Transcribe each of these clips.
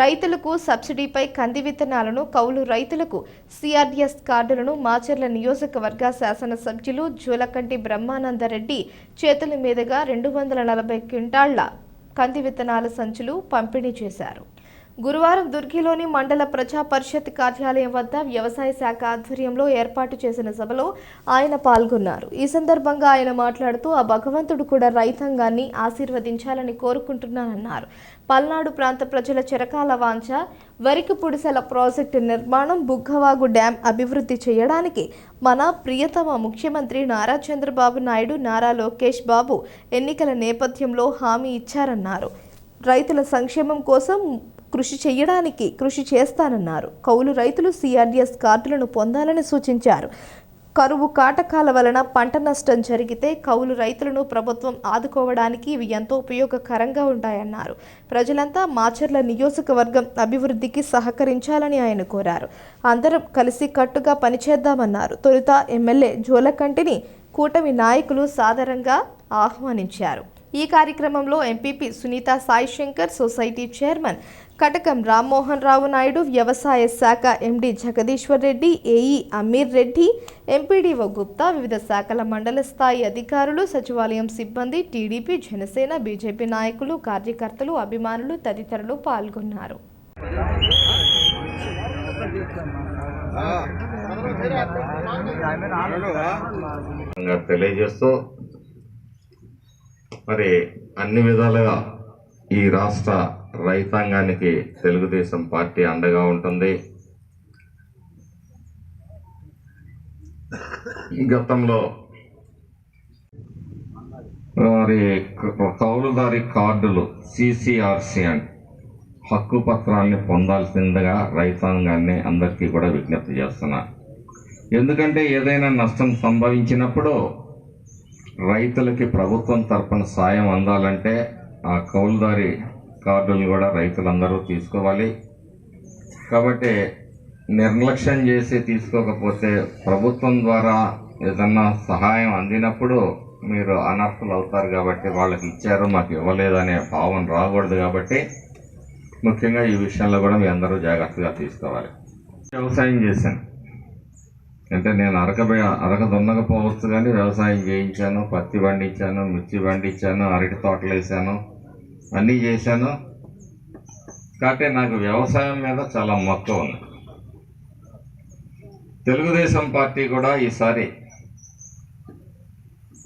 రైతులకు సబ్సిడీపై కంది విత్తనాలను కౌలు రైతులకు సిఆర్డిఎస్ కార్డులను మాచర్ల నియోజకవర్గ శాసనసభ్యులు జూలకంటి బ్రహ్మానందరెడ్డి చేతుల మీదుగా రెండు వందల నలభై క్వింటాళ్ళ కంది విత్తనాల సంచులు పంపిణీ చేశారు. గురువారం దుర్గిలోని మండల ప్రజా పరిషత్ కార్యాలయం వద్ద వ్యవసాయ శాఖ ఆధ్వర్యంలో ఏర్పాటు చేసిన సభలో ఆయన పాల్గొన్నారు. ఈ సందర్భంగా ఆయన మాట్లాడుతూ ఆ భగవంతుడు కూడా రైతాంగాన్ని ఆశీర్వదించాలని కోరుకుంటున్నానన్నారు. పల్నాడు ప్రాంత ప్రజల చిరకాల వాంఛ వరికి పుడిసెల ప్రాజెక్టు నిర్మాణం బుగ్గవాగు డ్యాం అభివృద్ధి చేయడానికి మన ప్రియతమ ముఖ్యమంత్రి నారా చంద్రబాబు నాయుడు నారా లోకేష్ బాబు ఎన్నికల నేపథ్యంలో హామీ ఇచ్చారన్నారు. రైతుల సంక్షేమం కోసం కృషి చేయడానికి కృషి చేస్తానన్నారు. కౌలు రైతులు సిఆర్డిఎస్ కార్డులను పొందాలని సూచించారు. కరువు కాటకాల వలన పంట నష్టం జరిగితే కౌలు రైతులను ప్రభుత్వం ఆదుకోవడానికి ఇవి ఎంతో ఉపయోగకరంగా ఉంటాయన్నారు. ప్రజలంతా మాచర్ల నియోజకవర్గం అభివృద్ధికి సహకరించాలని ఆయన కోరారు. అందరం కలిసి కట్టుగా పనిచేద్దామన్నారు. తొలుత ఎమ్మెల్యే జోలకంటిని కూటమి నాయకులు సాదరంగా ఆహ్వానించారు. ఈ కార్యక్రమంలో MPP Sunitha Saishankar society chairman Katakam Rammohan Rao Naidu వ్యవసాయ శాఖ MD Jagadishwar Reddy AE Ameer Reddy MPDO Gupta వివిధ శాఖల మండల స్థాయి అధికారులు సచివాలయం సిబ్బంది టీడీపీ జనసేన బీజేపీ నాయకులు కార్యకర్తలు అభిమానులు తదితరులు పాల్గొన్నారు. తెలియజేస్తూ మరి అన్ని విధాలుగా ఈ రాష్ట్ర రైతాంగానికి తెలుగుదేశం పార్టీ అండగా ఉంటుంది. గతంలో వారి కౌలుదారి కార్డులు సిసిఆర్సి అండ్ హక్కు పత్రాల్ని పొందాల్సిందిగా రైతాంగాన్ని అందరికీ కూడా విజ్ఞప్తి చేస్తున్నా. ఎందుకంటే ఏదైనా నష్టం సంభవించినప్పుడు రైతులకి ప్రభుత్వం తరపున సాయం అందాలంటే ఆ కౌలుదారి కార్డులు కూడా రైతులందరూ తీసుకోవాలి. కాబట్టి నిర్లక్ష్యం చేసి తీసుకోకపోతే ప్రభుత్వం ద్వారా ఏదన్నా సహాయం అందినప్పుడు మీరు అనర్హులు అవుతారు కాబట్టి వాళ్ళకి ఇచ్చారు మాకు ఇవ్వలేదనే భావన రాకూడదు కాబట్టి ముఖ్యంగా ఈ విషయంలో కూడా మీ అందరూ జాగ్రత్తగా తీసుకోవాలి. వ్యవసాయం చేశాను. అంటే నేను అరక అరక దున్నకపోవచ్చు కానీ వ్యవసాయం చేయించాను పత్తి పండించాను మిర్చి పండించాను అరటి తోటలు వేసాను అన్నీ చేశాను. కాకపోతే నాకు వ్యవసాయం మీద చాలా మక్కువ ఉంది. తెలుగుదేశం పార్టీ కూడా ఈసారి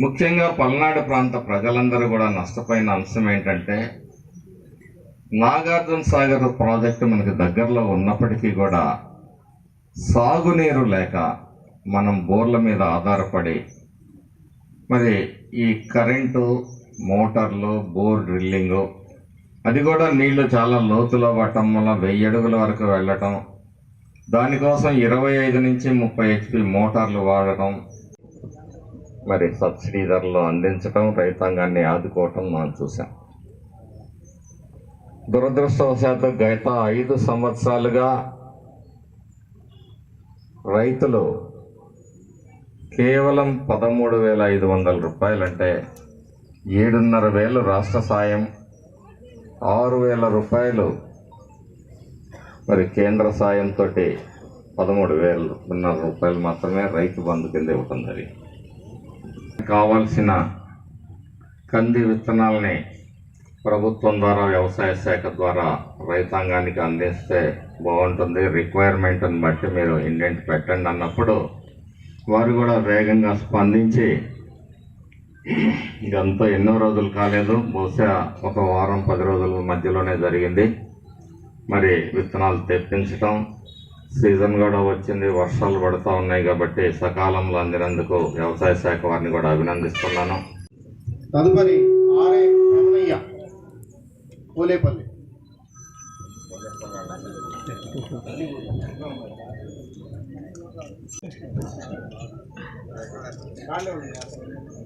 ముఖ్యంగా పల్నాడు ప్రాంత ప్రజలందరూ కూడా నష్టపోయిన అంశం ఏంటంటే నాగార్జున సాగర్ ప్రాజెక్టు మనకి దగ్గరలో ఉన్నప్పటికీ కూడా సాగునీరు లేక మనం బోర్ల మీద ఆధారపడి మరి ఈ కరెంటు మోటార్లు బోర్ డ్రిల్లింగు. అది కూడా నీళ్ళు చాలా లోతులో పట్టడం వల్ల వెయ్యి అడుగుల వరకు వెళ్ళటం. దానికోసం ఇరవై ఐదు నుంచి ముప్పై హెచ్పి మోటార్లు వాడటం. మరి సబ్సిడీ ధరలు అందించడం రైతాంగాన్ని ఆదుకోవటం మనం చూసాం దురదృష్టవశాత్తు గత ఐదు సంవత్సరాలుగా రైతులు కేవలం పదమూడు వేల ఐదు వందల రూపాయలంటే ఏడున్నర వేలు రాష్ట్ర సాయం ఆరు వేల రూపాయలు. మరి కేంద్ర సాయంతో పదమూడు వేలున్నర రూపాయలు మాత్రమే రైతు బంధు కింద ఇవ్వటం కావాల్సిన కంది విత్తనాలని ప్రభుత్వం ద్వారా వ్యవసాయ శాఖ ద్వారా రైతాంగానికి అందిస్తే బాగుంటుంది. రిక్వైర్మెంట్ని బట్టి మీరు ఇండెంట్ పెట్టండి అన్నప్పుడు వారు కూడా వేగంగా స్పందించి ఇదంతా ఎన్నో రోజులు కాలేదు. బహుశా ఒక వారం పది రోజుల మధ్యలోనే జరిగింది. మరి విత్తనాలు తెప్పించటం సీజన్ కూడా వచ్చింది వర్షాలు పడుతూ ఉన్నాయి కాబట్టి సకాలంలో అందినందుకు వ్యవసాయ శాఖ వారిని కూడా అభినందిస్తున్నాను. తదుపరి రమణయ్య పోలేపల్లి. మల్లయ్య